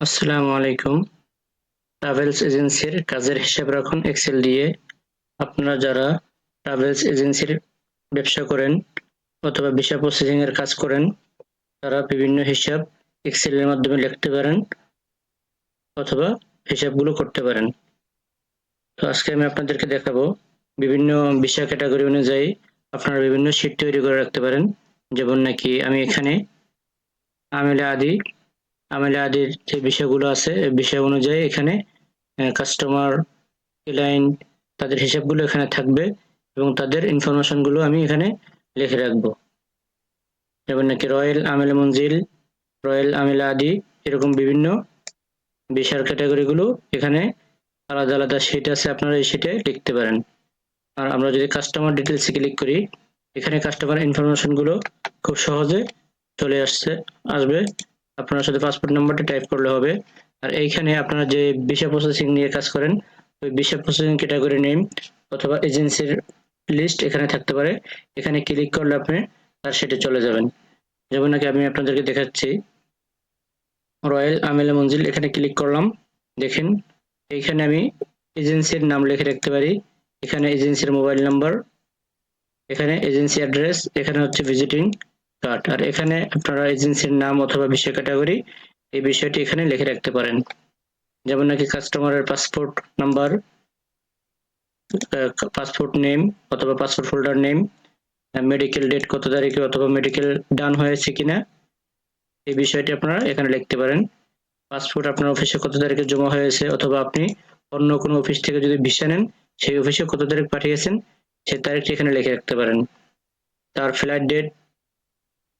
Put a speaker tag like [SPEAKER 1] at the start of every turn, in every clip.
[SPEAKER 1] আসসালামু আলাইকুম। ট্রাভেলস এজেন্সির কাজের হিসাব রাখুন এক্সেল দিয়ে। আপনারা যারা ট্রাভেলস এজেন্সির ব্যবসা করেন অথবা ভিসা প্রসেসিং এর কাজ করেন, তারা বিভিন্ন হিসাব এক্সেলের মাধ্যমে লিখতে পারেন অথবা হিসাবগুলো করতে পারেন। তো আজকে আমি আপনাদেরকে দেখাবো বিভিন্ন ভিসা ক্যাটাগরি অনুযায়ী আপনারা বিভিন্ন শীট তৈরি করে রাখতে পারেন। যেমন নাকি আমি এখানে আমেলা আদি আমেলা আদির যে বিষয়গুলো আছে বিষয় অনুযায়ী এখানে কাস্টমার ক্লায়েন্ট তাদের হিসাবগুলো এখানে থাকবে এবং তাদের ইনফরমেশনগুলো আমি এখানে লিখে রাখব। যেমন নাকি রয়্যাল আমেলা মঞ্জিল, রয়্যাল আমেলা আদি, এরকম বিভিন্ন বিষয়ের ক্যাটাগরিগুলো এখানে আলাদা আলাদা শিট আছে, আপনারা এই শিটে লিখতে পারেন। আর আমরা যদি কাস্টমার ডিটেলসে ক্লিক করি, এখানে কাস্টমার ইনফরমেশনগুলো খুব সহজে চলে আসছে, আসবে। আপনার সাথে পাসপোর্ট নাম্বারটা টাইপ করলে হবে। আর এইখানে আপনারা যে ভিসা প্রসেসিং নিয়ে কাজ করেন, ওই ভিসা প্রসেসিং ক্যাটাগরি নেম অথবা এজেন্সির লিস্ট এখানে থাকতে পারে। এখানে ক্লিক করলে আপনি তার সেটে চলে যাবেন। যেমন নাকি আমি আপনাদেরকে দেখাচ্ছি, রয়্যাল আমেলা মঞ্জিল, এখানে ক্লিক করলাম, দেখেন, এইখানে আমি এজেন্সির নাম লিখে রাখতে পারি। এখানে এজেন্সির মোবাইল নাম্বার এখানে এজেন্সি অ্যাড্রেস এখানে হচ্ছে ভিজিটিং কার্ড। আর এখানে আপনারা এজেন্সির নাম অথবা বিষয় ক্যাটাগরি এই বিষয়টি এখানে লিখে রাখতে পারেন। যেমন নাকি কাস্টমারের পাসপোর্ট নাম্বার পাসপোর্ট নেম অথবা passport folder name medical date কত তারিখে অথবা মেডিকেল ডান হয়েছে কিনা এই বিষয়টি আপনারা এখানে লিখতে পারেন। পাসপোর্ট আপনার অফিসে কত তারিখে জমা হয়েছে অথবা আপনি অন্য কোনো অফিস থেকে যদি ভিসা নেন, সেই অফিসে কত তারিখ পাঠিয়েছেন, সেই তারিখটি এখানে লিখে রাখতে পারেন। তার ফ্লাইট ডেট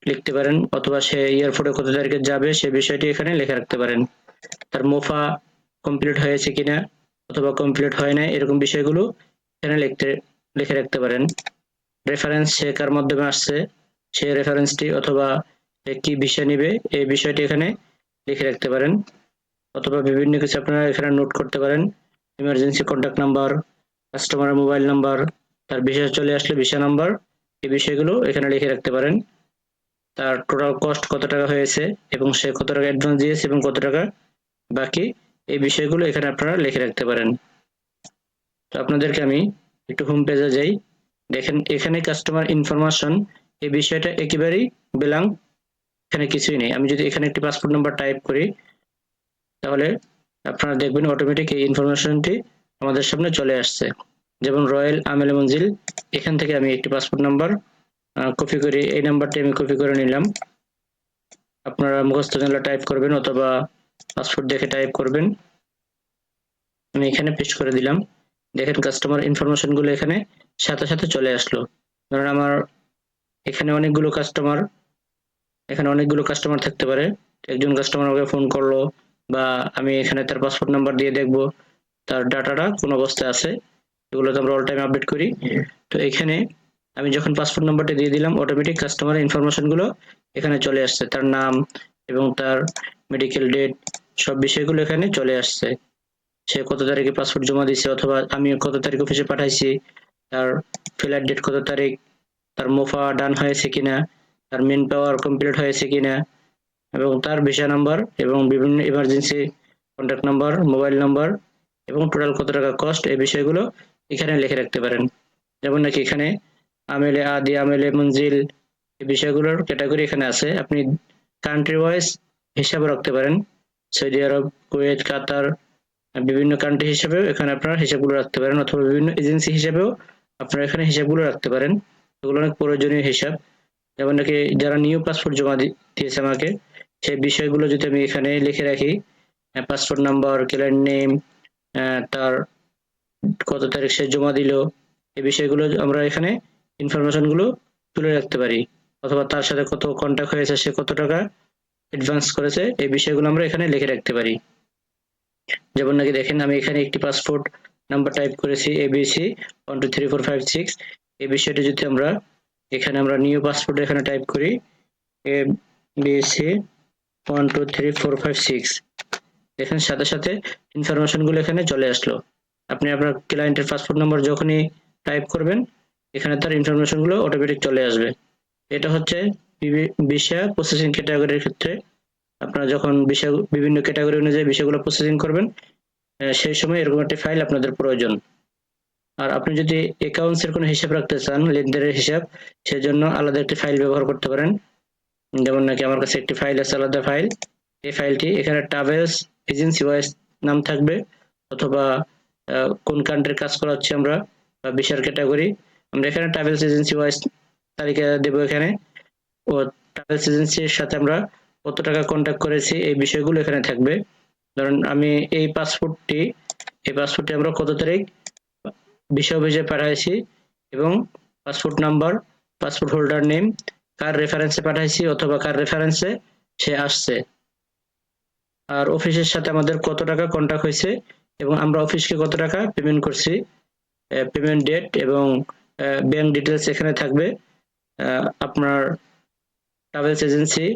[SPEAKER 1] লিখতে পারেন অথবা সে এয়ারপোর্টে কত তারিখে যাবে সে বিষয়টি এখানে লিখে রাখতে পারেন। তার মোফা কমপ্লিট হয়েছে কিনা অথবা কমপ্লিট হয় না এরকম বিষয়গুলো এখানে লিখতে, লিখে রাখতে পারেন। রেফারেন্স সে কার মাধ্যমে আসছে, সে রেফারেন্সটি অথবা কি বিষয় নিবে এই বিষয়টি এখানে লিখে রাখতে পারেন। অথবা বিভিন্ন কিছু আপনারা এখানে নোট করতে পারেন। ইমার্জেন্সি কন্ট্যাক্ট নাম্বার কাস্টমারের মোবাইল নাম্বার তার বিষয় চলে আসলে ভিসা নাম্বার এই বিষয়গুলো এখানে লিখে রাখতে পারেন। তার টোটাল কস্ট কত টাকা হয়েছে এবং সে কত টাকা অ্যাডভান্স দিয়েছে এবং কত টাকা বাকি? এই বিষয়গুলো এখানে আপনারা লিখে রাখতে পারেন। তো আপনাদেরকে আমি একটু হোম পেজে যাই। দেখেন, এখানে কাস্টমার ইনফরমেশন এই বিষয়টা একেবারেই বেলাং এখানে কিছুই নেই। আমি যদি এখানে একটি পাসপোর্ট নাম্বার টাইপ করি, তাহলে আপনারা দেখবেন অটোমেটিক এই ইনফরমেশনটি আমাদের সামনে চলে আসছে। যেমন রয়্যাল আমেল মঞ্জিল, এখান থেকে আমি একটি পাসপোর্ট নাম্বার কপি করে। এই নাম্বারটি আমি কপি করে নিলাম। আপনারা মুখস্থ জানলে টাইপ করবেন অথবা পাসপোর্ট দেখে টাইপ করবেন। আমি এখানে পেস্ট করে দিলাম। দেখেন কাস্টমার ইনফরমেশনগুলো এখানে সাথে সাথে চলে আসলো। ধরেন আমার এখানে অনেকগুলো কাস্টমার এখানে অনেকগুলো কাস্টমার থাকতে পারে। একজন কাস্টমার আমাকে ফোন করল বা আমি এখানে তার পাসপোর্ট নাম্বার দিয়ে দেখব, তার ডাটাটা কোন অবস্থায় আছে। এগুলো তো আমরা অল টাইম আপডেট করি। তো এখানে আমি যখন পাসপোর্ট নাম্বারটা দিয়ে দিলাম অটোমেটিক কাস্টমার ইনফরমেশনগুলো এখানে চলে আসছে। তার নাম এবং তার মেডিকেল ডেট সব বিষয়গুলো এখানে চলে আসছে। সে কত তারিখে পাসপোর্ট জমা দিছে অথবা আমি কত তারিখ অফিসে পাঠাইছি, তার ফ্লাইট ডেট কত তারিখ, তার মোফা ডান হয়েছে কিনা, তার মেন পাওয়ার কমপ্লিট হয়েছে কিনা, এবং তার ভিসা নাম্বার এবং বিভিন্ন emergency contact number mobile number এবং টোটাল কত টাকা কস্ট এই বিষয়গুলো এখানে লিখে রাখতে পারেন। যেমন নাকি এখানে আমেলে আদি, আমেলে মঞ্জিল এই বিষয়গুলোর ক্যাটাগরি এখানে আছে। আপনি কান্ট্রি ওয়াইজ হিসাবে রাখতে পারেন। সৌদি আরব, কুয়েত, কাতার, বিভিন্ন কান্ট্রি হিসাবেও এখানে আপনারা হিসাবগুলো রাখতে পারেন। অথবা বিভিন্ন এজেন্সি হিসাবেও আপনারা এখানে হিসাবগুলো রাখতে পারেন। এগুলো অনেক প্রয়োজনীয় হিসাব। যেমন নাকি যারা নিউ পাসপোর্ট জমা দিয়েছে আমাকে, সেই বিষয়গুলো যদি আমি এখানে লিখে রাখি পাসপোর্ট নাম্বার ক্লায়েন্ট নেম তার কত তারিখ সে জমা দিল, এই বিষয়গুলো আমরা এখানে ইনফরমেশনগুলো তুলে রাখতে পারি। অথবা তার সাথে কত কন্ট্যাক্ট হয়েছে, সে কত টাকা অ্যাডভান্স করেছে, এই বিষয়গুলো আমরা এখানে লিখে রাখতে পারি। যেমন নাকি দেখেন, আমি এখানে একটি পাসপোর্ট নাম্বার টাইপ করেছি ABC one two three four five six এই বিষয়টি যদি আমরা এখানে আমরা নিউ পাসপোর্ট এখানে টাইপ করি A BSC one two three four five six দেখেন, সাথে সাথে ইনফরমেশনগুলো এখানে চলে আসলো। আপনি আপনার ক্লায়েন্টের পাসপোর্ট নাম্বার যখনই টাইপ করবেন এখানে তার ইনফরমেশনগুলো অটোমেটিক চলে আসবে। এটা হচ্ছে ভিসা প্রসেসিং ক্যাটাগরির ক্ষেত্রে। আপনারা যখন বিষয় বিভিন্ন ক্যাটাগরি অনুযায়ী বিষয়গুলো প্রসেসিং করবেন সেই সময় এরকম একটি ফাইল আপনাদের প্রয়োজন। আর আপনি যদি অ্যাকাউন্টস এর কোনো হিসাব রাখতে চান লেনদেনের হিসাব, সেজন্য আলাদা একটি ফাইল ব্যবহার করতে পারেন। যেমন নাকি আমার কাছে একটি ফাইল আছে, আলাদা ফাইল এই ফাইলটি এখানে ট্রাভেলস এজেন্সি ওয়াইজ নাম থাকবে, অথবা কোন কান্ট্রির কাজ করা হচ্ছে আমরা, বা বিশার ক্যাটাগরি আমরা এখানে ট্রাভেলস এজেন্সি ওয়াইজ তালিকা দেব এখানে। ও ট্রাভেলস এজেন্সির সাথে আমরা কত টাকা কন্ট্যাক্ট করেছি এই বিষয়গুলো এখানে থাকবে। ধরুন আমি এই পাসপোর্টটি এই পাসপোর্টটি আমরা কত তারিখ বিষয় অফিসে পাঠাইছি এবং passport number passport holder name কার রেফারেন্সে পাঠাইছি অথবা কার রেফারেন্সে সে আসছে। আর অফিসের সাথে আমাদের কত টাকা কন্ট্যাক্ট হয়েছে এবং আমরা অফিসকে কত টাকা পেমেন্ট করছি পেমেন্ট ডেট এবং ব্যাংক ডিটেলস এখানে থাকবে। আপনার ট্রাভেলস এজেন্সি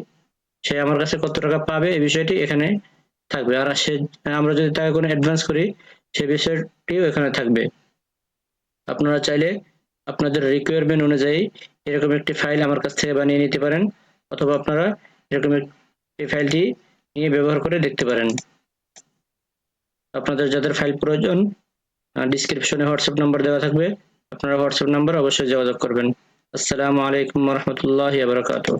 [SPEAKER 1] সে আমার কাছে কত টাকা পাবে এই বিষয়টি এখানে থাকবে। আর সে, আমরা যদি তাকে কোনো অ্যাডভান্স করি, সে বিষয়টিও এখানে থাকবে। আপনারা চাইলে আপনাদের রিকোয়ারমেন্ট অনুযায়ী এরকম একটি ফাইল আমার কাছ থেকে বানিয়ে নিতে পারেন, অথবা আপনারা এরকম এই ফাইলটি নিয়ে ব্যবহার করে দেখতে পারেন। আপনাদের যাদের ফাইল প্রয়োজন ডিসক্রিপশনে হোয়াটসঅ্যাপ নাম্বার দেওয়া থাকবে। আপনারা হোয়াটসঅ্যাপ নাম্বার অবশ্যই যোগাযোগ করবেন। আসসালামু আলাইকুম রহমতুল্লাহ বারকাতুহ।